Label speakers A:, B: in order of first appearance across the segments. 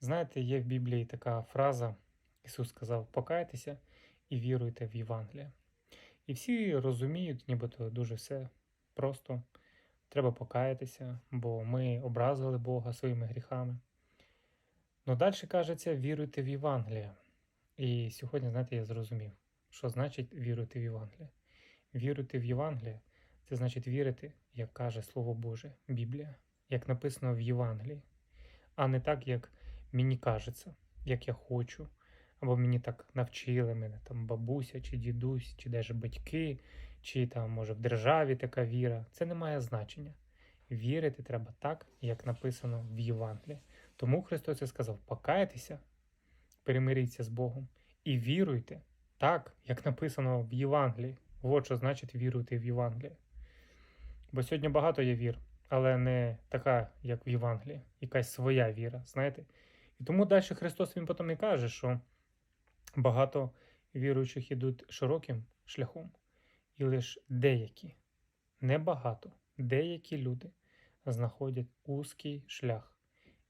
A: Знаєте, є в Біблії така фраза, Ісус сказав: покайтеся і віруйте в Євангеліє. І всі розуміють, нібито дуже все просто. Треба покаятися, бо ми образили Бога своїми гріхами. Ну далі кажеться, віруйте в Євангеліє. І сьогодні, знаєте, я зрозумів, що значить віруйте в Євангеліє. Віруйте в Євангеліє це значить вірити, як каже Слово Боже, Біблія, як написано в Євангелії, а не так, як мені кажеться, як я хочу, або мені так навчили мене там бабуся, чи дідусь, чи навіть батьки, чи там, може, в державі така віра. Це не має значення. Вірити треба так, як написано в Євангелії. Тому Христос і сказав: покайтеся, перемиріться з Богом і віруйте так, як написано в Євангелії. От що значить віруйте в Євангеліє. Бо сьогодні багато є вір, але не така, як в Євангелії, якась своя віра, знаєте. І тому далі Христос Він потім і каже, що багато віруючих ідуть широким шляхом, і лише деякі, не багато, деякі люди знаходять узкий шлях,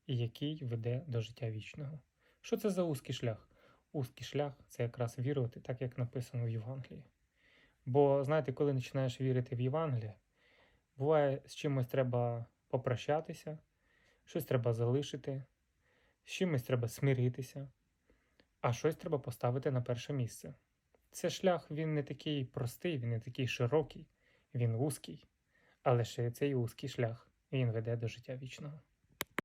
A: який веде до життя вічного. Що це за узкий шлях? Узкий шлях це якраз вірувати, так як написано в Євангелії. Бо знаєте, коли починаєш вірити в Євангеліє, буває, з чимось треба попрощатися, щось треба залишити, з чимось треба смиритися, а щось треба поставити на перше місце. Це шлях він не такий простий, він не такий широкий, він вузький, але ще цей вузький шлях він веде до життя вічного.